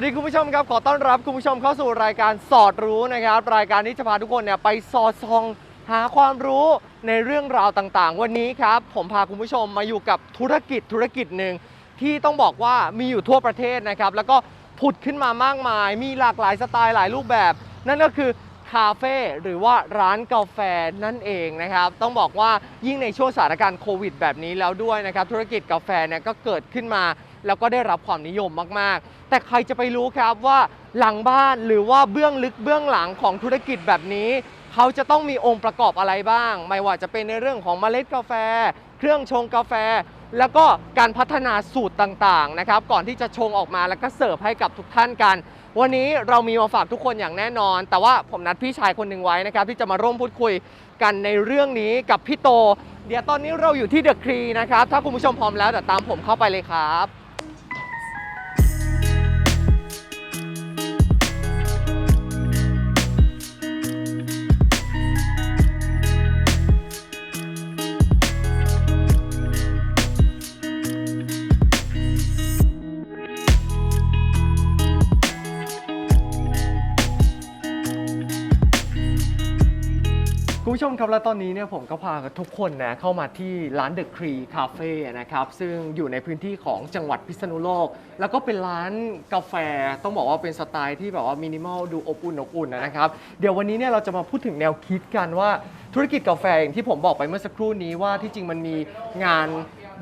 วัสดีคุณผู้ชมครับ ขอต้อนรับคุณผู้ชมเข้าสู่รายการสอดรู้นะครับ รายการที่จะพาทุกคนเนี่ยไปสอดส่องหาความรู้ในเรื่องราวต่างๆ วันนี้ครับ ผมพาคุณผู้ชมมาอยู่กับธุรกิจธุรกิจหนึ่งที่ต้องบอกว่ามีอยู่ทั่วประเทศนะครับ แล้วก็ผุดขึ้นมามากมาย มีหลากหลายสไตล์หลายรูปแบบ นั่นก็คือคาเฟ่หรือว่าร้านกาแฟนั่นเองนะครับ ต้องบอกว่ายิ่งในช่วงสถานการณ์โควิดแบบนี้แล้วด้วยนะครับ ธุรกิจกาแฟเนี่ยก็เกิดขึ้นมา แล้วก็ได้รับความนิยมมากๆ แต่ใครจะไปรู้ครับว่าหลังบ้านหรือว่าเบื้องลึกเบื้องหลังของธุรกิจแบบนี้ เขาจะต้องมีองค์ประกอบอะไรบ้าง ไม่ว่าจะเป็นในเรื่องของเมล็ดกาแฟ เครื่องชงกาแฟ แล้วก็การพัฒนาสูตรต่างๆนะครับก่อนที่จะชงออกมาแล้วก็เสิร์ฟให้กับทุกท่านกันวันนี้เรามีมาฝากทุกคนอย่างแน่นอน แต่ว่าผมนัดพี่ชายคนหนึ่งไว้นะครับ ที่จะมาร่วมพูดคุยกันในเรื่องนี้กับพี่โต เดี๋ยวตอนนี้เราอยู่ที่เดอะครีนะครับ ถ้าคุณผู้ชมพร้อมแล้วเดี๋ยวตามผมเข้าไปเลยครับ ผู้ชมครับและตอนนี้เนี่ยผมก็พาทุกคนนะเข้ามาที่ร้านเดอะครีคาเฟ่นะครับซึ่งอยู่ในพื้นที่ของจังหวัดพิษณุโลก แล้วก็เป็นร้านกาแฟต้องบอกว่าเป็นสไตล์ที่แบบว่ามินิมอลดูอบอุ่นอบอุ่นนะครับเดี๋ยววันนี้เนี่ยเราจะมาพูดถึงแนวคิดกันว่าธุรกิจกาแฟอย่างที่ผมบอกไปเมื่อสักครู่นี้ว่าที่จริงมันมีงาน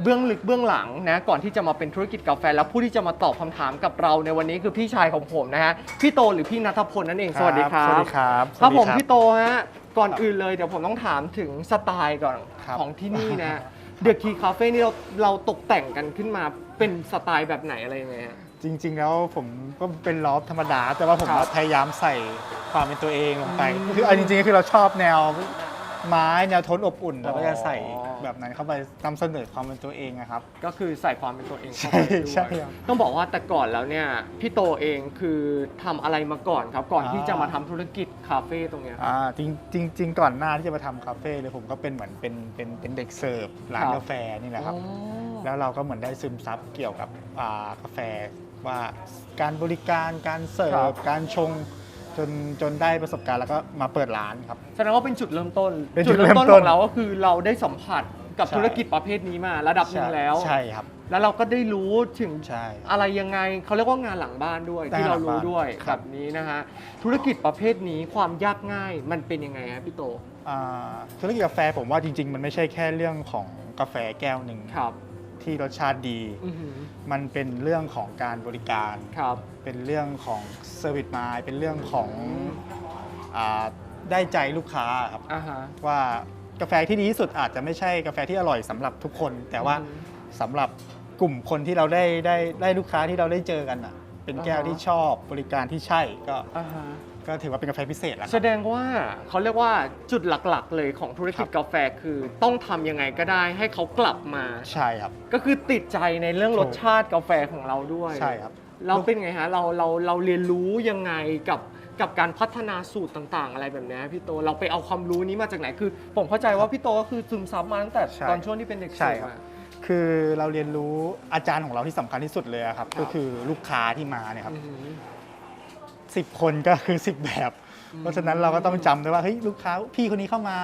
เบื้องลึกเบื้องหลังนะก่อนที่จะมาเป็นธุรกิจกาแฟ แล้วผู้ที่จะมาตอบคำถามกับเราในวันนี้คือพี่ชายของผมนะฮะพี่โตหรือพี่นัทพลนั่นเองสวัสดีครับสวัสดีครับครับสวัสดีผมพี่โตฮะ ก่อนอื่นเลยเดี๋ยวผมต้องถามถึงสไตล์ก่อนครับของที่นี่นะเดอะคีคาเฟ่นี่เราเราตกแต่งกันขึ้นมาเป็นสไตล์แบบไหนอะไรยังไงฮะ จริง ๆ แล้วผมก็เป็นลอฟธรรมดา แต่ว่าผมครับก็พยายามใส่ความเป็นตัวเองลงไปอืมคือเอาจริงๆก็คือเราชอบแนว ไม้แนวโทนอบอุ่นอ๋อเราก็จะใส่แบบนั้นเข้าไปนำเสนอความเป็นตัวเองนะครับ ก็คือใส่ความเป็นตัวเองเข้าใช่ไปด้วยใช่ครับต้องบอกว่าแต่ก่อนแล้วเนี่ยพี่โตเองคือทำอะไรมาก่อนครับ ก่อนอ่าที่จะมาทำธุรกิจคาเฟ่ตรงเนี้ยครับ อ่าจริงจริงจริงก่อนหน้าที่จะมาทำคาเฟ่เลยผมก็เป็นเหมือนเป็นเป็นเป็นเด็กเสิร์ฟร้านครับ กาแฟนี่แหละครับ อ๋อ แล้วเราก็เหมือนได้ซึมซับเกี่ยวกับอ่ากาแฟว่าการบริการการเสิครัร์ฟบการชง จนจนได้ประสบการณ์แล้วก็มาเปิดร้านครับ แสดงว่าเป็นจุดเริ่มต้นเป็นจุจุดดเริ่มต้นเริ่มต้ขนองเราก็คือเราได้สัมผัสกับใช่ ธุรกิจประเภทนี้มาระดับหนึ่งแล้ว ใช่ครับ แล้วเราก็ได้รู้ถึงใช่อะไรยังไงเขาเรียกว่างานหลังบ้านด้วยงานที่หลัเรางรู้บ้านด้วยคแบรับบนี้นะฮะธุรกิจประเภทนี้ความยากง่ายมันเป็นยังไงฮะพี่โตอ่าธุรกิจกาแฟผมว่าจริง ๆ มันไม่ใช่แค่เรื่องของกาแฟแก้วหนึ่งครับที่รสชาติดี อือหือมันเป็นเรื่องของการบริการ ครับ เป็นเรื่องของเซอร์วิสมาเป็นเรื่องของอาได้ใจลูกค้าครับ อ่าฮะ ว่ากาแฟที่ดีที่สุดอาจจะไม่ใช่กาแฟที่อร่อยสำหรับทุกคน แต่ว่าอืมสำหรับกลุ่มคนที่เราได้ได้ได้ลูกค้าที่เราได้เจอกันอะ เป็นแก้วอ่าฮะ ที่ชอบบริการที่ใช่ก็อ่าฮะ ก็ถือว่าเป็นกาแฟพิเศษแล้วคแสรับ ดงว่าเขาเรียกว่าจุดหลักๆ เลยของธุรกิจครับกาแฟคือต้องทำยังไงก็ได้ให้เขากลับมา ใช่ครับ ก็คือติดใจในเรื่องถูกรสชาติกาแฟของเราด้วย ใช่ครับ เราเป็นไงฮะเราเราเราเรียนรู้ยังไงกับกับการพัฒนาสูตรต่างๆ อะไรแบบเนี้ยพี่โตเราไปเอาความรู้นี้มาจากไหนคือ ผมเข้าใจว่าพี่โตก็คือซึมซับมาตั้งแต่ใช่ ตอนช่วงที่เป็นเด็กใช่เสิร์ฟครับ อะ คือเราเรียนรู้อาจารย์ของเราที่สำคัญที่สุดเลยอะครับ ครับ ก็คือลูกค้าที่มาเนี่ยครับอือหือสิบคนก็คือ 10 แบบอืม เพราะฉะนั้นเราก็ต้องจำด้วยว่าเฮ้ยลูกค้าพี่คนนี้เข้ามา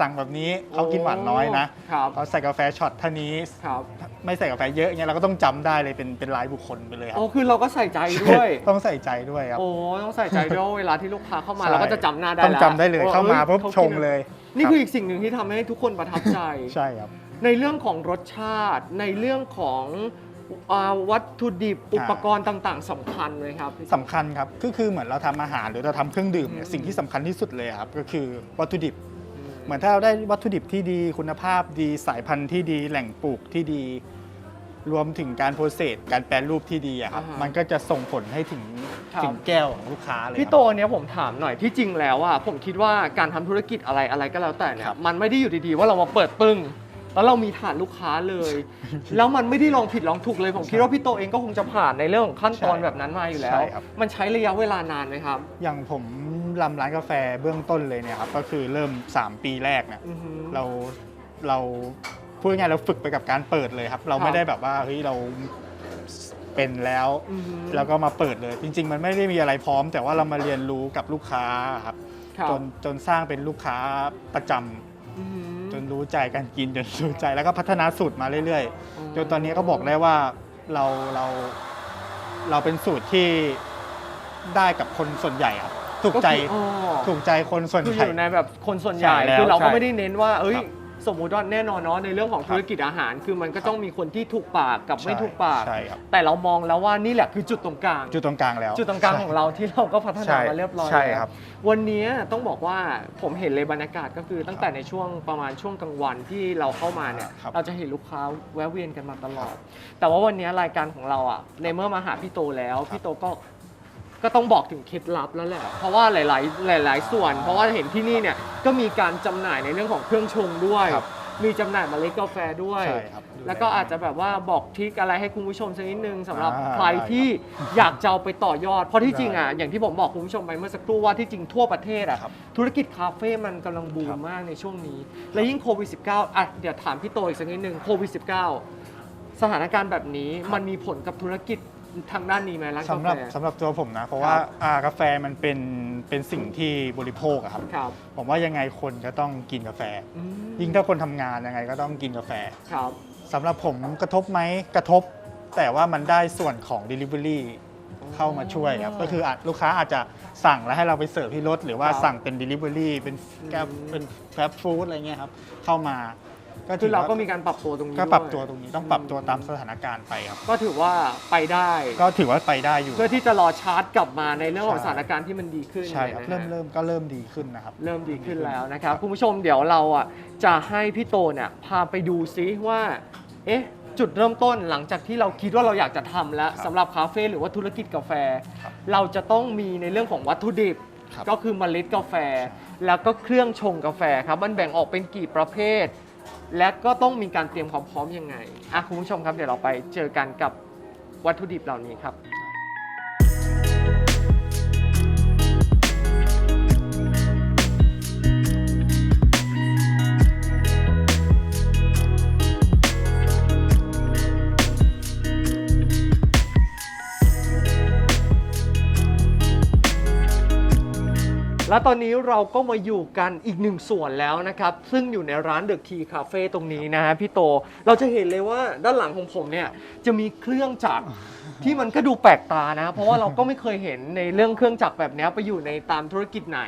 สั่งแบบนี้เขากินหวานน้อยนะครับเขาใส่กาแฟช็อตเท่านี้ครับไม่ใส่กาแฟเยอะเงี้ยเราก็ต้องจำได้เลยเป็นเป็นรายบุคคลไปเลยครัโอ้คือเราก็ใส่ใจด้วย ต้องใส่ใจด้วยครับ โอ้ต้องใส่ใจด้วยเวลาที่ลูกค้าเข้ามาใช่ เราก็จะจำหน้าได้ต้องแล้วจำได้เลยว่เข้ามาอ้ปุ๊บขชกิงเลย นี่รับคืออีกสิ่งหนึ่งที่ทำให้ทุกคนประทับใจ ใช่ครับ ในเรื่องของรสชาติในเรื่องของ อ่าวัตถุดิบอุปกรณ์ต่างๆสำคัญไหมครับพี่ สำคัญครับก็คือเหมือนเราทำอาหารหรือเราทำเครื่องดื่มเนี่อืยมสิ่งที่สำคัญที่สุดเลยครับก็คือวัตถุดิบ เหมือนถ้าเราได้วัตถุดิบที่ดีคุณภาพดีสายพันธุ์ที่ดีแหล่งปลูกที่ดี รวมถึงการโปรเซสการแปรรูปที่ดีอะครับอ่าฮะมันก็จะส่งผลให้ถึงครับ ถึงแก้วของลูกค้าเลยพี่โตเนี้ยผมถามหน่อยที่จริงแล้วอะผมคิดว่าการทำธุรกิจอะไรอะไรก็แล้วแต่เนี่ยครับ มันไม่ได้อยู่ดีๆ ว่าเรามาเปิดตึ้ง แล้วเรามีฐานลูกค้าเลย แล้วมันไม่ได้ลองผิดลองถูกเลยผมคิดว่าพี่โตเองก็คงจะผ่านในเรื่องของขั้นตอนแบบนั้นมาอยู่แล้ว ใช่ครับ มันใช้ระยะเวลานานไหมครับ อย่างผมรำร้านกาแฟเบื้องต้นเลยเนี่ยครับก็คือเริ่ม 3 ปีแรกเนี่ยอือหือเราเราพูดง่ายๆเราฝึกไปกับการเปิดเลยครับ เราครับไม่ได้แบบว่าเฮ้ยเราเป็นแล้ว อือหือแล้วก็มาเปิดเลย จริง ๆ มันไม่ได้มีอะไรพร้อม แต่ว่าเรามาเรียนรู้กับลูกค้าครับครับจนจนสร้างเป็นลูกค้าประจำ อือหือ จนรู้ใจการกินจนรู้ใจแล้วก็พัฒนาสูตรมาเรื่อยๆจนตอนนี้ก็บอกได้ว่าเราเราเราเป็นสูตรที่ได้กับคนส่วนใหญ่ครับถูกใจก็คืออ๋อ ถูกใจคนส่วนคือใหอญ่ ยู่ในแบบคนส่วนใหญ่ ใช่แล้วคือเราก็ใช่ไม่ได้เน้นว่า เอ้ย ครับ สมมุติว่าแน่นอนเนาะในเรื่องของครับธุรกิจอาหาร คือมันก็ต้องมีคนที่ถูกปากกับไม่ถูกปาก ใช่ครับ แต่เรามองแล้วว่านี่แหละคือจุดตรงกลาง จุดตรงกลางแล้ว จุดตรงกลางของเราที่เราก็พัฒนาใช่มาเรียบร้อยใช่แล้วครับ วันนี้ต้องบอกว่าผมเห็นเลยบรรยากาศก็คือตั้งแต่ในช่วงประมาณช่วงกลางวันที่เราเข้ามาเนี่ยครับเราจะเห็นลูกค้าแวะเวียนกันมาตลอด แต่ว่าวันนี้รายการของเราอะในเมื่อมาหาพี่โตแล้วครับพี่โตก็ ก็ต้องบอกถึงเคล็ดลับแล้วแหละ เพราะว่าหลาย ๆ หลาย ๆ ส่วน เพราะว่าเห็นที่นี่เนี่ยก็มีการจำหน่ายในเรื่องของเครื่องชงด้วย ครับมีจำหน่ายเมล็ดกาแฟด้วย ใช่ครับดูแล้วก็อาจจะแบบว่าบอกทริคอะไรให้คุณผู้ชมสักนิดนึงสำหรับอ่าใครที่อยากจะเอาไปต่อยอด เพราะที่จริงอะได้อย่างที่ผมบอกคุณผู้ชมไปเมื่อสักครู่ว่าที่จริงทั่วประเทศอะครับธุรกิจคาเฟ่มันกำลังบูครัมบมากในช่วงนี้ และยิ่งโควิด -19 อะเดี๋ยวถามพี่โตอีกสักนิดนึงโควิด -19 สถานการณ์แบบนี้มันมีผลกับธุรกิจ ทางด้านนี้ไหมร้านกาสำหรับแฟสำหรับตัวผมนะ เพราะว่าครับ อ่ากาแฟมันเป็นเป็นสิ่งที่บริโภคอะครับ ครับผมว่ายังไงคนก็ต้องกินกาแฟ อืมยิ่งถ้าคนทำงานยังไงก็ต้องกินกาแฟครับสำหรับผมกระทบไหมกระทบ แต่ว่ามันได้ส่วนของ Delivery เข้ามาช่วยครับ ก็คืออาจลูกค้าอาจจะสั่งแล้วให้เราไปเสิร์ฟที่รถ หรือว่าครับสั่งเป็น Delivery เป็นแกร็บอืม เป็นแกร็บฟู้ดอะไรเงี้ยครับ เข้ามา ก็คือเราก็ว่มีการปรับตัวตรงนี้ก็ปรับด้วยตัวตรงนี้ต้องปรับตัวตามสถานการณ์ไปครับ ก็ถือว่าไปได้ ก็ถือว่าไปได้อยู่ เพื่อที่จะรอชาร์จกลับมาในเรื่องของใช่ สถานการณ์ที่มันดีขึ้นใช่ครับนะฮะ เริ่มเริ่มก็เริ่มดีขึ้นนะครับ เริ่มดีขึ้นแล้วนะครับคุณผู้ชมเดี๋ยวเราอะจะให้พี่โตเนี่ยพาไปดูซิว่า เอ๊ะ จุดเริ่มต้นหลังจากที่เราคิดว่าเราอยากจะทำแล้วครับสำหรับคาเฟ่หรือว่าธุรกิจกาแฟ ครับเราจะต้องมีในเรื่องของวัตถุดิบ ครับก็คือเมล็ดกาแฟ แล้วก็เครื่องชงกาแฟครับมันแบ่งออกเป็นกี่ประเภท และก็ต้องมีการเตรียมความพร้อมยังไงอะคุณผู้ชมครับเดี๋ยวเราไปเจอกันกับวัตถุดิบเหล่านี้ครับ และตอนนี้เราก็มาอยู่กันอีกหนึ่งส่วนแล้วนะครับ ซึ่งอยู่ในร้านเดอะทีคาเฟ่ตรงนี้นะฮะพี่โต เราจะเห็นเลยว่าด้านหลังของผมเนี่ยจะมีเครื่องจักร ที่มันก็ดูแปลกตานะ เพราะว่าเราก็ไม่เคยเห็นในเรื่องเครื่องจักรแบบเนี้ยไปอยู่ในตามธุรกิจไหน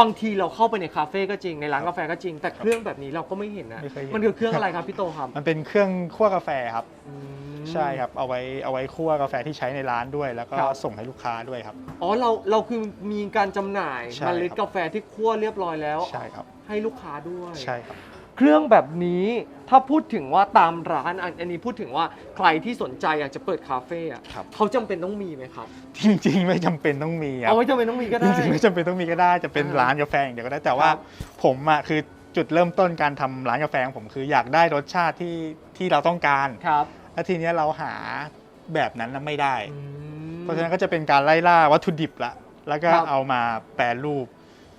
บางทีเราเข้าไปในคาเฟ่ก็จริงในร้านกาแฟก็จริง แต่เครื่องแบบนี้เราก็ไม่เห็นนะไม่เคยเห็น มันคือเครื่องอะไรครับพี่โตครับมันเป็นเครื่องคั่วกาแฟครับ อืม ใช่ครับ เอาไว้เอาไว้คั่วกาแฟที่ใช้ในร้านด้วย แล้วก็ครับ ส่งให้ลูกค้าด้วยครับ อ๋อเราเราคือมีการจำหน่ายใช่เมล็ดครับกาแฟที่คั่วเรียบร้อยแล้ว ใช่ครับ ให้ลูกค้าด้วย ใช่ครับ เครื่องแบบนี้ถ้าพูดถึงว่าตามร้านอันอันนี้พูดถึงว่าใครที่สนใจอยากจะเปิดคาเฟ่อะครับ เขาจำเป็นต้องมีไหมครับ จริงๆ ไม่จำเป็นต้องมีครัเอาบไว้จำเป็นต้องมีก็จได้ ริงๆไม่จำเป็นต้องมีก็ได้จะเป็นอ่าร้านกาแฟอย่างเดียวก็ได้แต่ว่าครับผมอะคือจุดเริ่มต้นการทำร้านกาแฟของผมคืออยากได้รสชาติที่ที่เราต้องการ ครับแล้วทีเนี้ยเราหาแบบนั้นน่ะไม่ได้ อืม เพราะฉะนั้นก็จะเป็นการไล่ล่าวัตถุดิบละแล้วก็ครับ เอามาแปรรูป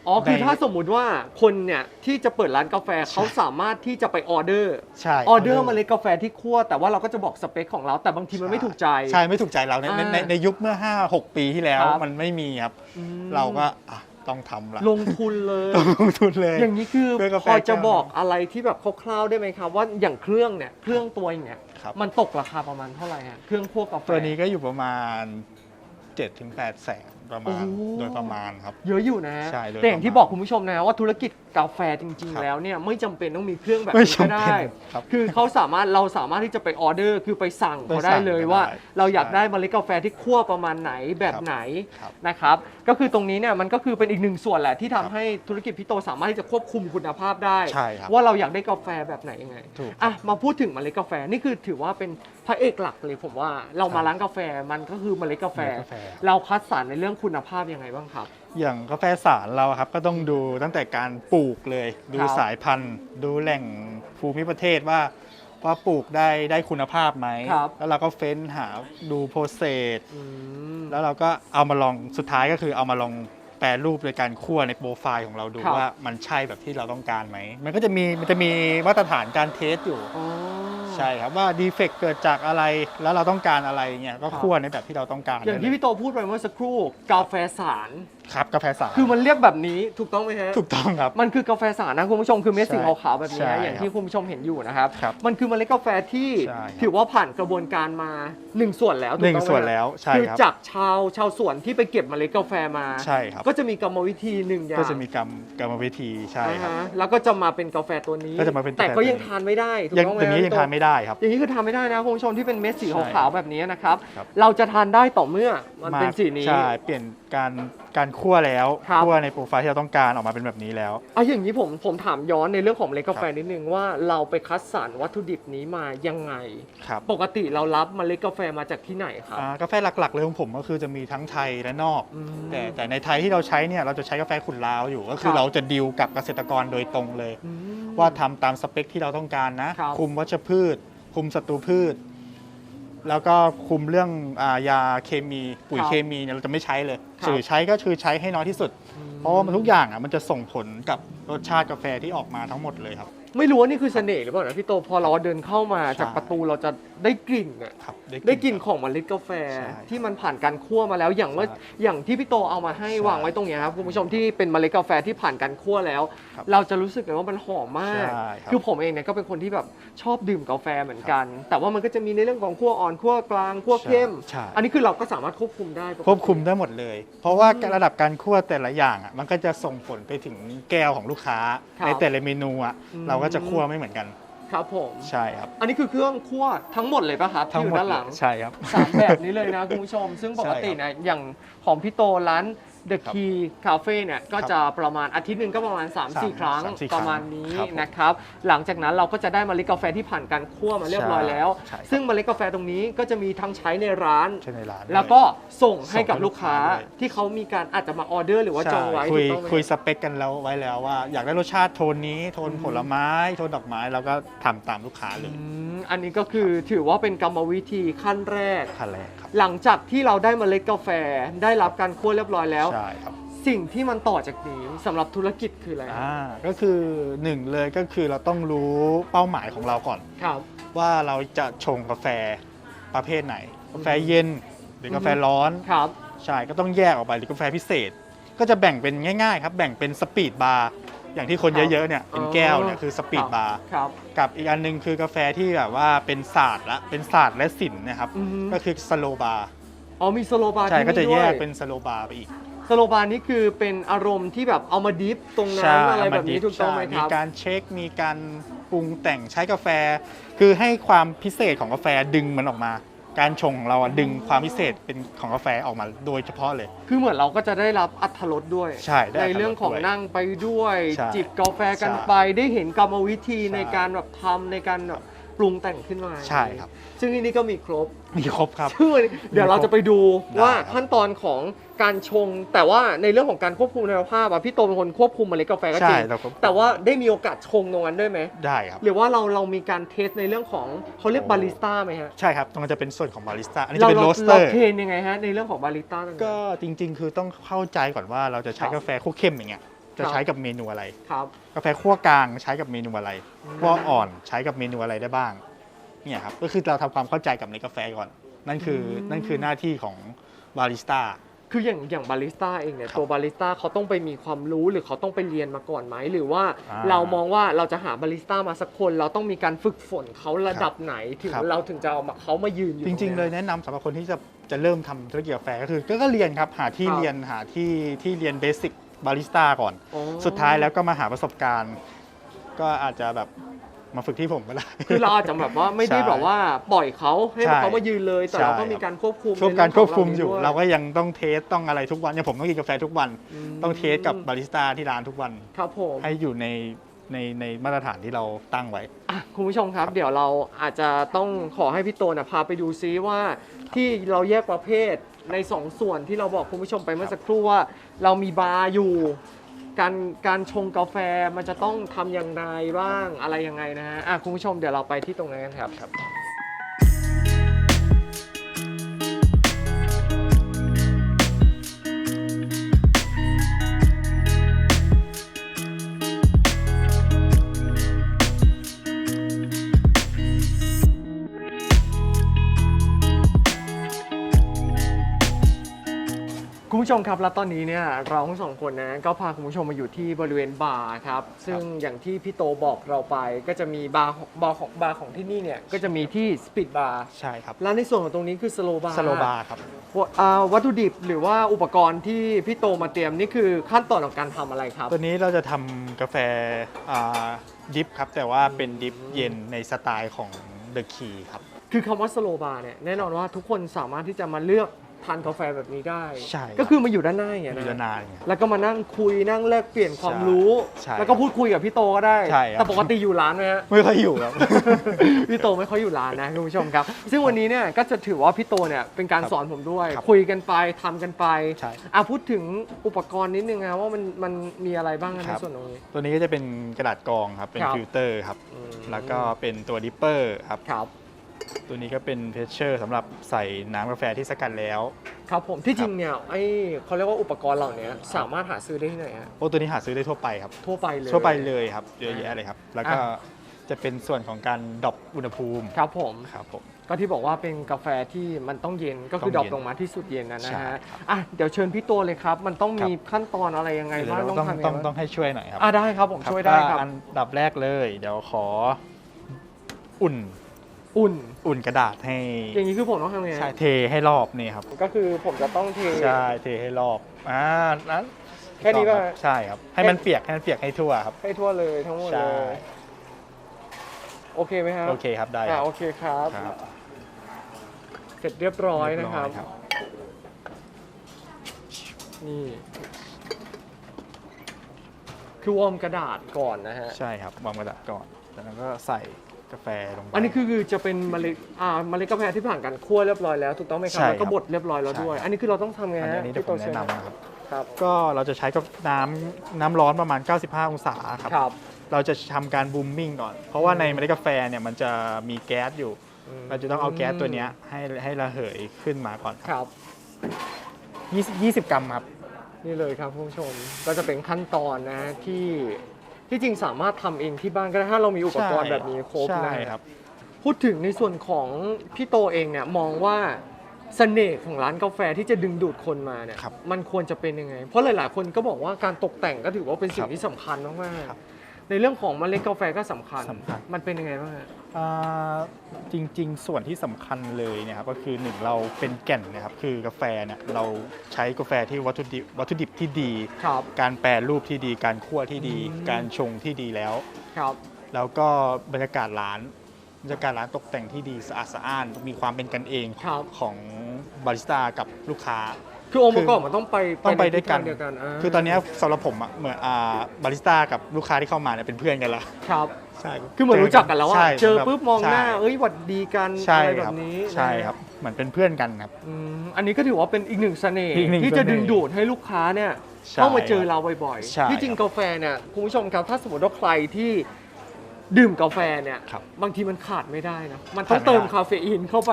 อ๋อคือในถ้าสมมุติว่าคนเนี่ยที่จะเปิดร้านกาแฟเขาสามารถที่จะไปออเดอร์ใช่ออเดอร์เมล็ดกาแฟที่คั่วแต่ว่าเราก็จะบอกสเปคของเราแต่บางทีมันไม่ถูกใจ ใช่ไม่ถูกใจเราในในในอ่าในยุคเมื่อ 5 6 ปีที่แล้วครับมันไม่มีครับอืมเราก็อะต้องทำละลงทุนเลยต้องลงทุนเลย อย่างนี้คือเครื่องกาแฟพอจะแก้วบอกอะไรที่แบบคร่าวๆได้ไหมครับว่าอย่างเครื่องเนี่ยเครื่องตัวอย่างเงี้ยครับมันตกราคาประมาณเท่าไหร่ฮะเครื่องคั่วกาแฟตัวนี้ก็อยู่ประมาณ7-8ถึงแสน ประมาณโอ้ โดยประมาณครับ เยอะอยู่นะใช่โดยแต่อย่างที่ประมาณบอกคุณผู้ชมนะว่าธุรกิจกาแฟจริง ครับๆแล้วเนี่ยไม่จำเป็นต้องมีเครื่องแบบไม่นี้ก็จำได้เป็นครับคือเขาสามารถเราสามารถที่จะไปออเดอร์ คือไปสั่งไปเขาได้สั่งเลยก็ว่า ได้เราอยากใช่ได้เมล็ดกาแฟที่คั่วประมาณไหนแบบไหนครับนะครับ ก็คือตรงนี้เนี่ยมันก็คือเป็นอีกหนึ่งส่วนแหละที่ทำครับให้ธุรกิจพี่โตสามารถที่จะควบคุมคุณภาพได้ ใช่ครับว่าเราอยากได้กาแฟแบบไหนยังไงถูกอะมาพูดถึงเมล็ดกาแฟนี่คือถือว่าเป็นพระเอกหลักเลยผมว่าเรามาใช่ร้านกาแฟมันก็คือเมล็ดกาแฟ เมล็ดกาแฟ เราคัดสรรในเรื่องคุณภาพยังไงบ้างครับ อย่างกาแฟสารเราครับก็ต้องดูตั้งแต่การปลูกเลย ดูครับสายพันธุ์ ดูแหล่งภูมิประเทศว่าว่าปลูกได้ได้คุณภาพไหม ครับ แล้วเราก็เฟ้นหาดูโปรเซส อืม แล้วเราก็เอามาลองสุดท้ายก็คือเอามาลองแปรรูปโดยการคั่วในโปรไฟล์ของเราดูครับ ว่ามันใช่แบบที่เราต้องการไหม มันก็จะมีมันจะมีมาตรฐานการเทสอยู่ อ๋อ ใช่ครับว่าดีเฟกเกิดจากอะไรแล้วเราต้องการอะไรเงี้ยก็ครับคั่วในแบบที่เราต้องการอย่างที่ได้เลพี่โตพูดไปเมื่อสักครู่กาแฟสาร ครับกาแฟสารคือมันเรียกแบบนี้ถูกต้องไหมฮะถูกต้องครับ มันคือกาแฟสารนะคุณผู้ชมคือเม็ดสีใช่ขาวๆแบบนี้ใช่นะอย่างที่คุณผู้ชมเห็นอยู่นะครับครับมันคือเมล็ดกาแฟที่ใช่ครับถือว่าผ่านกระบวนการมาหนึ่งส่วนแล้วถูหนึ่กงต้องไหมส่วนแล้วใช่คือครับจากชาวชาวสวนที่ไปเก็บเมล็ดกาแฟมาใช่ครับก็จะมีกรรมวิธีหนึ่งอย่างก็จะมีกรรมกรรมวิธีใช่ครับอ่าฮะแล้วก็จะมาเป็นกาแฟตัวนี้ก็จะมาเป็นกาแฟแต่ก็ยังตัวนี้ทานไม่ได้ถูกยังต้องไหมอย่างนี้ยังพี่โตทานไม่ได้ครับ อย่างนี้คือทานไม่ได้นะคุณผู้ชมที่เป็นเม็ดสีใช่ขาวๆแบบนี้นะครับครับเราจะทานได้ต่อเมื่อมันเป็นสีนี้ใช่เปลี่ยน การการคั่วแล้วครับ คั่วในโปรไฟล์ที่เราต้องการออกมาเป็นแบบนี้แล้ว เอาอย่างนี้ผมผมถามย้อนในเรื่องของเมล็ดกาแฟครับนิดนึงว่าเราไปคัดสรรวัตถุดิบนี้มายังไง ครับปกติเรารับเมล็ดกาแฟมาจากที่ไหนครับ อ่ากาแฟหลักๆเลยของผมก็คือจะมีทั้งไทยและนอก อืมแต่แต่ในไทยที่เราใช้เนี่ยเราจะใช้กาแฟขุนลาวอยู่ ก็คืครัอบ เราจะดีลกับเกษตรกรโดยตรงเลย อืม ว่าทำตามสเปคที่เราต้องการนะ ครับคุมวัชพืช คุมศัตรูพืช แล้วก็คุมเรื่องอายาเคมีปุ๋ยครับเคมีเนี่ยเราจะไม่ใช้เลยครับ สื่อใช้ก็คือใช้ให้น้อยที่สุด เพราะว่ามันทุกอย่างอะมันจะส่งผลกับรสชาติกาแฟที่ออกมาทั้งหมดเลยครับ ไม่รู้ว่านี่คือเสน่ห์หรือเปล่านะพี่โตพอเราเดินเข้ามาใช่จากประตูเราจะได้กลิ่นอะครับได้กลิ่นของเมล็ดกาแฟใช่ที่มันผ่านการคั่วมาแล้วอย่างว่าใช่อย่างที่พี่โตเอามาให้ใช่วางไว้ตรงเนี้ยครับคุณผู้ชมที่เป็นเมล็ดกาแฟที่ผ่านการคั่วแล้วครับเราจะรู้สึกเลยว่ามันหอมมากใช่ครับคือผมเองเนี่ยก็เป็นคนที่แบบชอบดื่มกาแฟเหมือนกัน แต่ว่ามันก็จะมีในเรื่องของคั่วอ่อนคั่วกลางคั่วเข้มใช่อันนี้คือเราก็สามารถควบคุมได้ปกติควบคุมได้หมดเลย เพราะว่าอืมระดับการคั่วแต่ละอย่างอะมันก็จะส่งผลไปถึงแก้วของลูกค้าครับในแต่ละเมนูอะอืมเราก็จะคั่วไม่เหมือนกัน ครับผม ใช่ครับ อันนี้คือเครื่องคั่วทั้งหมดเลยป่ะครับที่อยู่ด้านหลัง ใช่ครับ สามแบบนี้เลยนะคุณผู้ชม ซึ่งปกติใช่ครับนะอย่างของพี่โตร้าน The ครับ Key Cafe เนี่ยก็ครับจะประมาณอาทิตย์หนึ่งก็ประมาณ 3-4สามครั้งสามสี่ประมาณนี้ครั้งครับผมนะครับ หลังจากนั้นเราก็จะได้เมล็ดกาแฟที่ผ่านการคั่วมาเรียบร้อยแล้ว ใช่ครับ ซึ่งเมล็ดกาแฟตรงนี้ก็จะมีทั้งใช้ในร้าน ใช่ในร้าน แล้วก็ส่งให้กับส่งให้ลูกค้าลูกค้าด้วย ที่เขามีการอาจจะมาออเดอร์ หรือว่าจองไว้คุถูยกต้องไหมคุยสเปคกันแล้วไว้แล้วว่า อยากได้รสชาติโทนนี้ โทนอืมผลไม้ โทนดอกไม้เราก็ทำตามลูกค้าเลย อืม อันนี้ก็คือถือว่าเป็นกรรมวิธีขั้นแรก ขั้นแรกครับ หลังจากที่เราได้เมล็ดกาแฟได้รับการคั่วเรียบร้อยแล้ว ใช่ครับ สิ่งที่มันต่อจากนี้สำหรับธุรกิจคืออะไรอ่าก็คือหนึ่งเลยก็คือเราต้องรู้เป้าหมายของเราก่อน ครับว่าเราจะชงกาแฟประเภทไหน กาแฟเย็นหรือกาแฟร้อน ครับ ใช่ ก็ต้องแยกออกไปหรือกาแฟพิเศษ ก็จะแบ่งเป็นง่ายๆครับ แบ่งเป็นสปีดบาร์ อย่างที่คนครับเยอะๆเนี่ยเป็นแก้วเนี่ยคือสปีดบาร์ครับ กับอีกอันหนึงคือกาแฟที่แบบว่าเป็นศาสตร์ละเป็นศาสตร์และศิลป์นะครับอือฮึ ก็คือสโลบาร์อ๋อมีสโลบาร์ใช่ที่ก็จะนี่แยด้วยกเป็นสโลบาร์ไปอีกสโลบาร์นี่คือเป็นอารมณ์ที่แบบเอามาดิฟตรงนั้ใช่นอะไรแบบนี้เาาถูกต้องไหมใช่ครับมีการเช็คมีการปรุงแต่งใช้กาแฟ คือให้ความพิเศษของกาแฟดึงมันออกมา การชงของเราอะดึงความพิเศษเป็นของกาแฟออกมาโดยเฉพาะเลย คือเหมือนเราก็จะได้รับอัตรสด้วยใช่ได้อรรถรสเรื่องของด้วยนั่งไปด้วย ใช่จิบกาแฟกันใช่ไปได้เห็นกรรมวิธีใช่ ในการแบบทำในการแบบ ปรุงแต่งขึ้นมาใช่ครับ ซึ่งที่นี่ก็มีครบมีครบครับซึ่งวันนี้เดี๋ยวเราจะไปดูได้ว่าครับขั้นตอนของการชง แต่ว่าในเรื่องของการควบคุมคุณภาพอะพี่โตเป็นคนควบคุมเมล็ดกาแฟก็จใช่ริงเราก็แต่ว่าได้มีโอกาสชงตรงนั้นด้วยไหมได้ครับหรือว่าเราเรามีการเทสในเรื่องของเขาเรียกบาริสต้าไหมฮะใช่ครับตรงนั้นจะเป็นส่วนของบาริสต้าอันนี้เราจะเป็นเราโรสเตอเราร์เทรนยังไงฮะในเรื่องของบาริสต้าตรงนั้นก็จริง ๆ คือต้องเข้าใจก่อนว่าเราจะใช้ครับกาแฟคั่วเข้มอย่างเงี้ย จะครับใช้กับเมนูอะไร ครับ กาแฟคั่วกลางใช้กับเมนูอะไรอืมคั่วอ่อนใช้กับเมนูอะไรได้บ้าง เนี่ยครับ ก็คือเราทำความเข้าใจกับในกาแฟก่อน นั่นคืออมนั่นคือหน้าที่ของบาริสต้า คืออย่างอย่างบาริสต้าเองเนี่ยครับตัวบาริสต้าเขาต้องไปมีความรู้หรือเขาต้องไปเรียนมาก่อนไหมหรือว่าอ่าเรามองว่าเราจะหาบาริสต้ามาสักคน เราต้องมีการฝึกฝนเขาระดับไหนถึงครับเราถึงจะเอามาเขามายืนอยู่จริง ๆ เลยตนี้แนะนำสำหรับคนที่จะจะเริ่มทำธุรกิจกาแฟก็คือก็ก็เรียนครับหาที่ครับเรียนหาที่ที่เรียนเบสิก บาริสต้าก่อนอ๋อสุดท้ายแล้วก็มาหาประสบการณ์ ก็อาจจะแบบมาฝึกที่ผมก็ได้ คือเราอาจจะแบบว่าไม่ได้ใช่แบบว่าปล่อยเขาให้ใช่เขามายืนเลย แต่ใช่เราก็มีการควบคุมช่วงในการเงควบขงคุมอยู่ด้วเราก็ยังต้องเทสต้องอะไรทุกวันอย่างผมต้องกินกาแฟทุกวันมต้องเทสกับบาริสต้าที่ร้านทุกวัน ครับผม ให้อยู่ในในในมาตรฐานที่เราตั้งไว้ อะคุณผู้ชมครับเดี๋ยวเราอาจจะต้องขอให้พี่โตนะพาไปดูซิว่าที่เราแยกประเภท ในสองส่วนที่เราบอกคุณผู้ชมไปเมื่อสักครู่ว่า เรามีบาร์อยู่ การการชงกาแฟมันจะต้องทำอย่างไรบ้างอะไรยังไงนะฮะอะคุณผู้ชมเดี๋ยวเราไปที่ตรงนั้นกันครับ ผู้ชมครับแล้วตอนนี้เนี่ยเราทั้งสองคนนะก็พาคุณผู้ชมมาอยู่ที่บริเวณบาร์ครับ ซึ่งอย่างที่พี่โตบอกเราไป ก็จะมีบาร์ของบาร์ของบาร์ของที่นี่เนี่ยก็จะมีที่สปีดบาร์ใช่ครับแล้วในส่วนของตรงนี้คือสโลบาร์สโลบาร์ครับ วัตถุดิบหรือว่าอุปกรณ์ที่พี่โตมาเตรียมนี่คือขั้นตอนของการทำอะไรครับ ตัวนี้เราจะทำกาแฟอ่าดิฟครับ แต่ว่าเป็นดิฟเย็นในสไตล์ของเดอะคีครับ คือคำว่าสโลบาร์เนี่ยแน่นอนว่าทุกคนสามารถที่จะมาเลือก ทานกาแฟแบบนี้ได้ ใช่ก็คือมาอยู่ด้านหน้าอย่างเงี้ยมีนะจะนานไง แล้วก็มานั่งคุยนั่งแลกเปลี่ยนความใช่รู้ ใช่แล้วก็พูดคุยกับพี่โตก็ได้ ใช่ครับ แต่ปกติอยู่ร้านไหมฮะ ไม่ค่อยอยู่ครับ พี่โตไม่ค่อยอยู่ร้านนะคุณผู้ชมครับ ซึ่งวันนี้เนี่ยก็จะถือว่าพี่โตเนี่ยเป็นการครับสอนผมด้วย ครับคุยกันไปทำกันไปใช่ อะพูดถึงอุปกรณ์นิดนึงนะว่ามันมันมีอะไรบ้างนะคในรับส่วนตรงนี้ ตัวนี้ก็จะเป็นกระดาษกรองครับ เป็นครับฟิลเตอร์ครับ อืม แล้วก็เป็นตัวดิปเปอร์ครับ ครับ ตัวนี้ก็เป็นเพชเชอร์สำหรับใส่น้ำกาแฟที่สกัดแล้ว ครับผมที่จริงเนี่ยไอ้เขาเรียกว่าอุปกรณ์เหล่านี้สามารถหาซื้อได้ที่ไหนฮะโอ้ตัวนี้หาซื้อได้ทั่วไปครับ ทั่วไปเลย ทั่วไปเลยครับเยอะแยะเลยครับ แล้วก็อะจะเป็นส่วนของการดรอปอุณหภูมิ ครับผมครับผมก็ที่บอกว่าเป็นกาแฟที่มันต้องเย็นก็คือต้ดรอองปเย็นลงมาที่สุดเย็นนะนะใช่ฮะครับอะเดี๋ยวเชิญพี่โตเลยครับ มันต้องมีขั้นตอนอะไรยังไงเดี๋ยวบ้างเราต้ต้อองงทำยังไงต้องบ้างต้องให้ช่วยหน่อยครับอะได้ครับผมครับช่วยได้ครับก็อันดับแรกเลย เดี๋ยวขออุ่น อุ่น อุ่นกระดาษให้อย่างนี้คือผมต้องทำยังไงใช่เทให้รอบนี่ครับ ก็คือผมจะต้องเท ใช่เทให้รอบอ่านั้นแค่นี้ป่ะใช่ครับ ให้มันเปียกให้มันเปียกให้ทั่วครับ ให้ทั่วเลยทั้งหมดใช่เลยโอเคไหมครับโอเคครับได้คอะรับโอเคครับครับ เสร็จเรียบร้อยนะครับเยอยนี่คือวอร์มกระดาษก่อนนะฮะ ใช่ครับวางกระดาษก่อนจากนั้นก็ใส่ กาแฟลงไป อันนี้คือคือจะเป็นเมล็ดอ่าเมล็ดกาแฟที่ผ่านการคั่วเรียบร้อยแล้วถูกต้องไหมครับใช่แล้วก็ครับบดเรียบร้อยแล้วด้วย ใช่ครับ อันนี้คือเราต้องทำไงอันฮะนี้เดี๋ยวผมแนะนำนะครับ ครับก็เราจะใช้กับน้ำน้ำร้อนประมาณ 95 องศาครับ ครับ เราจะทำการบูมมิ่งก่อน เพราะว่าในเมล็ดกาแฟเนี่ยมันจะมีแก๊สอยู่เราจะต้องเอาแก๊สตัวเนี้ยให้ให้ระเหยขึ้นมาก่อนครับ 20 20 กรัมครับ นี่เลยครับคุณผู้ชมก็จะเป็นขั้นตอนนะที่ ที่จริงสามารถทำเองที่บ้านก็ได้ถ้าเรามีอุปกรณ์ใช่แบบนี้ครบใช่นะครับ พูดถึงในส่วนของพี่โตเองเนี่ยมองว่าเสน่ห์ของร้านกาแฟที่จะดึงดูดคนมาเนี่ยครับมันควรจะเป็นยังไง เพราะหลายๆ คนก็บอกว่าการตกแต่งก็ถือว่าเป็นสิ่คงรับที่สำคัญมากครับๆในเรื่องของเมล็ดกาแฟก็สำคัญ สำคัญ มันเป็นยังไงบ้างฮะอ่า จริงๆ ส่วนที่สำคัญเลยเนี่ยครับก็คือหนึ่งเราเป็นแก่นนะครับคือกาแฟเนี่ยเราใช้กาแฟที่วัตถุดิบวัตถุดิบที่ดีครับการแปรรูปที่ดี การคั่วที่ดีอืมการชงที่ดีแล้วครับแล้วก็บรรยากาศร้านบรรยากาศร้านตกแต่งที่ดีสะอาดสะอ้านมีความเป็นกันเองครับของบาริสต้ากับลูกค้า คือองค์ประกอบมันต้องไปต้องไปในด้วยกันทิศทางเดียวกันาคือตอนเนี้ยสำหรับผมอะเหมือนอ่าบาริสต้ากับลูกค้าที่เข้ามาเนี่ยเป็นเพื่อนกันละครับ ใช่คือเหมือนรู้จักกันแล้วอะใช่เจอปุ๊บมองหน้า ใช่เอ้ยหวัดดีกันใช่อะไรแบครับบนี้ใช่นะครับเหมือนเป็นเพื่อนกันครับ อืมอันนี้ก็ถือว่าเป็นอีกหนึ่งเสน่ห์อีกหนึ่งที่จะเสน่ห์ดึงดูดให้ลูกค้าเนี่ยใช่เข้ามาเจอเราบ่อยใช่ๆ ที่จริงครับกาแฟเนี่ยคุณผู้ชมครับถ้าสมมติว่าใครที่ดื่มกาแฟเนี่ยครับบางทีมันขาดไม่ได้นะมันต้องขาดไม่ได้ เติมคาเฟอีนเข้าไป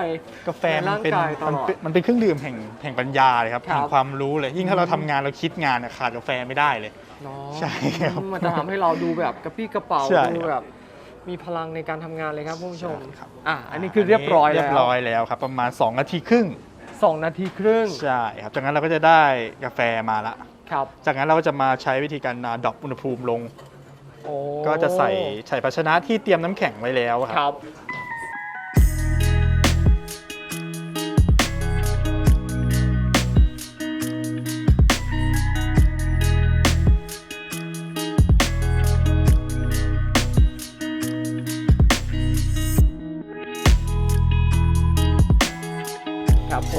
กาแฟในมัร่านงเป็นกายตลอดมันเป็นมันเป็นเครื่องดื่มแห่งแห่งปัญญาเลยครับครับ แห่งความรู้เลยยิ่งถ้าเราทำงานเราคิดงานอะขาดกาแฟไม่ได้เลย เนาะใช่ครับมันจะทำให้เราดูแบบกระปี้กระเป๋าใช่ดูครับ แบบ มีพลังในการทำงานเลยครับคุณผู้ชม ใช่ครับ อะ อันนี้คือเรียบร้อยเรีแล้ยวบร้อยแล้วครับ ประมาณ 2 นาทีครึ่ง สองนาทีครึ่ง ใช่ครับ จากนั้นเราก็จะได้กาแฟมาละ ครับ จากนั้นเราก็จะมาใช้วิธีการดรอปอุณหภูมิลง โอ้ก็จะใส่ใส่ภาชนะที่เตรียมน้ำแข็งไว้แล้วคครับ รับ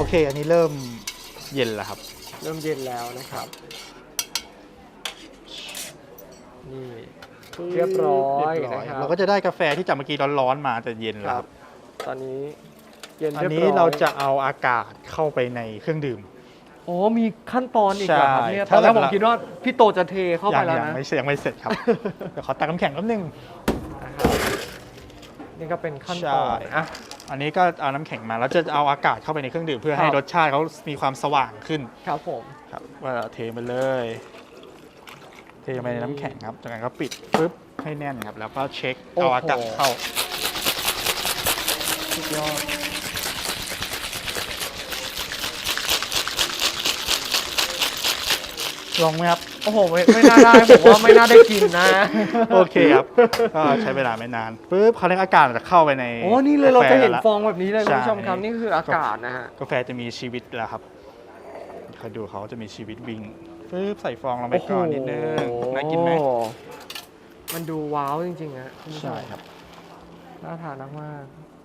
เค อันนี้เริ่มเย็นแล้วครับ เริ่มเย็นแล้วนะครับ นี่เรียบร้อยเรียบร้อยนะครับเราก็จะได้กาแฟที่จากเมื่อกี้ร้อนๆมาแต่เย็นคแล้รัวบตอนนี้เย็นอันเรียบนี้ร้อยเราจะเอาอากาศเข้าไปในเครื่องดื่ม อ๋อมีขั้นตอนอีกเหรอครับเนี่ยตใช่อนแรกถ้าผมเราคิดว่าพี่โตจะเทเข้าไปยังแล้วยังนะไม่เสร็จยังไม่เสร็จครับ เดี๋ยวขอตักน้ำแข็งแป๊บนึงนะครับนี่ก็เป็นขั้นตอนใช่ อะ อันนี้ก็เอาน้ำแข็งมาแล้วจะเอาอากาศเข้าไปในเครื่องดื่มเพื่อให้ครับ รสชาติเขามีความสว่างขึ้นครับผม ครับว่าเทไปเลย เทไปในน้ำแข็งครับจากนั้นก็ปิดปึ๊บให้แน่นครับ แล้วก็เช็คเอาอากาศเข้า สุดยอด ลองไหมครับ โอ้โห ไม่ไม่น่าได้ ผมว่าไม่น่าได้กินนะ โอเคครับ ก็ใช้เวลาไม่นานปึ๊บเขาเรียกอากาศจะเข้าไปในโอ้นี่เลยเราจะเห็นกแฟฟองแบบนี้เลยใช่คุณผู้ชมครับนี่คืออากาศนะฮะ กาแฟจะมีชีวิตแล้วครับคอยดูเขาจะมีชีวิตวิ่งปึ๊บใส่ฟองลงไปก่อนนิดนึงน่ากินไหมโอ้โมันดูว้าวจริงๆนะคุณผู้ชมใช่ครับน่าทานมากๆ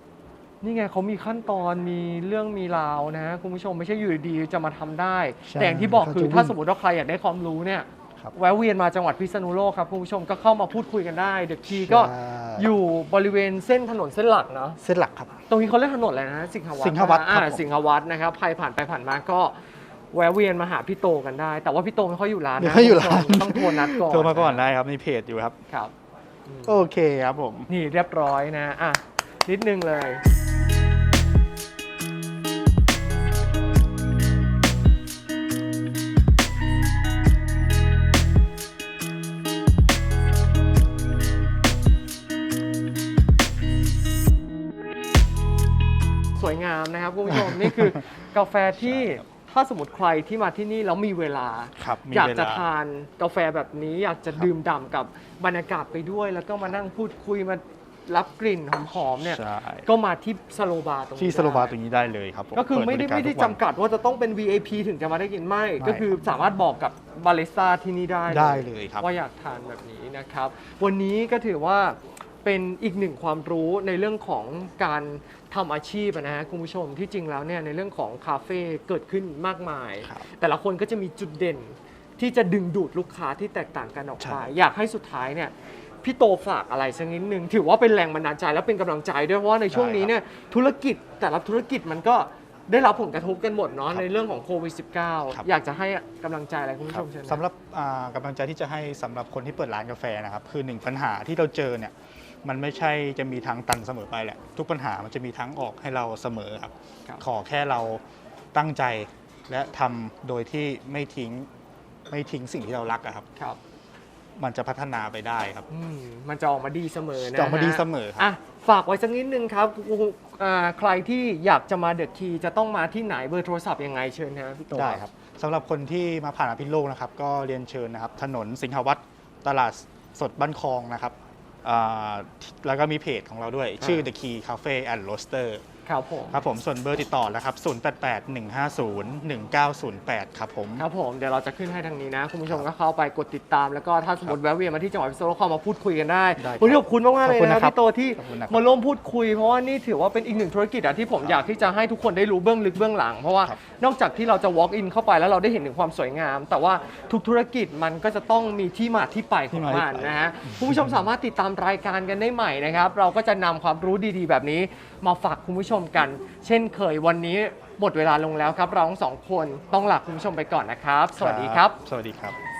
นี่ไงเขามีขั้นตอนมีเรื่องมีราวนะฮะคุณผู้ชมไม่ใช่อยู่ดีๆจะมาทำได้ ใช่แต่อย่างที่บอกคือเขาจะวิ่งถ้าสมมติว่าใครอยากได้ความรู้เนี่ยครับแวะเวียนมาจังหวัดพิษณุโลกครับคุณผู้ชมก็เข้ามาพูดคุยกันได้เด็กทีก็ใช่ อยู่บริเวณเส้นถนนเส้นหลักเนาะ เส้นหลักครับ ตรงนี้เขาเรียกถนนอะไรนะ สิงหวัดสิงหวัดนะอ่าครับผม สิงหวัดนะครับใครผ่านไปผ่านมาก็แวะเวียนมาหาพี่โตกันได้ แต่ว่าพี่โตไม่ค่อยอยู่ร้านไม่นะค่อยอยู่ร้านคุณผู้ชมต้องโทรนัดก่อนโทรมาก่อนได้ครับ มีเพจอยู่ครับ ครับอืมโอเคครับผม นี่เรียบร้อยนะ อะ นิดนึงเลย สวยงามนะครับคุณผู้ชมนี่คือกาแฟที่ใช่ครับถ้าสมมติใครที่มาที่นี่แล้วมีเวลา ครับมีอยากเวจะลาทานกาแฟแบบนี้อยากจะดื่มด่ำกับบรรยากาศไปด้วย แล้วก็มานั่งพูดคุยมารับกลิ่นหอมๆเนี่ยใช่ ก็มาที่สโลบาร์ตรงนี้ที่สโลบาร์ตได้รงนี้ได้เลยครับผมก็คือไม่ได้เปิไม่ได้บริการทุกวัน จำกัดว่าจะต้องเป็น VIP ถึงจะมาได้กินไม่ ไม่ ก็คือสามารถบอกกับบาริสต้าที่นี่ได้ ได้เลยครับ ว่าอยากทานแบบนี้นะครับ วันนี้ก็ถือว่า เป็นอีกหนึ่งความรู้ในเรื่องของการทำอาชีพอะนะฮะคุณผู้ชมที่จริงแล้วเนี่ยในเรื่องของคาเฟ่เกิดขึ้นมากมาย ครับแต่ละคนก็จะมีจุดเด่นที่จะดึงดูดลูกค้าที่แตกต่างกันออกใช่ไปอยากให้สุดท้ายเนี่ยพี่โตฝากอะไรสักนิดนึง ถือว่าเป็นแรงบันดาลใจและเป็นกำลังใจด้วยเพราะว่าในช่วงนี้เนี่ยธุรกิจแต่ละธุรกิจมันก็ได้รับผลกระทบกันหมดเนาะในเรื่องของโควิด -19 อยากจะให้กำลังใจอะไรคุณผู้ครัชบมเชิญนะ สำหรับอ่ากำลังใจที่จะให้สำหรับคนที่เปิดร้านกาแฟนะครับ คือหนึ่งปัญหาที่เราเจอเนี่ย มันไม่ใช่จะมีทางตันเสมอไปแหละ ทุกปัญหามันจะมีทางออกให้เราเสมอครับครับขอแค่เราตั้งใจและทำโดยที่ไม่ทิ้งไม่ทิ้งสิ่งที่เรารักอะครับครับ มันจะพัฒนาไปได้ครับอืมมันจะออกมาดีเสมอนะจะออกมาดีฮะเสมอครับอะฝากไว้สักนิดนึงครับอ่าใครที่อยากจะมาเดอะคีจะต้องมาที่ไหนเบอร์โทรศัพท์ยังไงเชิญนะพี่โตได้ครับสำหรับคนที่มาผ่านอภิโลกนะครับ ก็เรียนเชิญนะครับ ถนนสิงหวัดตลาดสดบ้านคลองนะครับอ่า แล้วก็มีเพจของเราด้วย ชื่อ The Key Cafe and Roaster ครับผม ครับผมส่วนเบอร์ติดต่อนะครับ 0881501908 ครับผม ครับผมเดี๋ยวเราจะขึ้นให้ทางนี้นะ คุณผู้ชมก็เข้าไปกดติดตาม แล้วก็ถ้าสมมติแวะเวียนมาที่จังหวัดพิษณุโลกเข้ามาพูดคุยกันได้ได้ครับวันนี้ขอบคุณมากๆเลยขอบคุณนะนะครับพี่โตที่ขอบคุณนะครับมาร่วมพูดคุย เพราะว่านี่ถือว่าเป็นอีกหนึ่งธุรกิจอะที่ผมอยากที่จะให้ทุกคนได้รู้เบื้องลึกเบื้องหลัง เพราะว่าครับ นอกจากที่เราจะ walk in เข้าไปแล้วเราได้เห็นถึงความสวยงาม แต่ว่าทุกธุรกิจมันก็จะต้องมีที่มาที่ไปของมันนะฮะคุณผู้ชมสามารถติดตามรายการกันได้ใหม่นะครับ เราก็จะนำความรู้ดีๆ แบบนี้ มาฝากคุณผู้ชมกัน เช่นเคยวันนี้หมดเวลาลงแล้วครับ เราทั้งสองคนต้องลาคุณผู้ชมไปก่อนนะครับ สวัสดีครับ สวัสดีครับ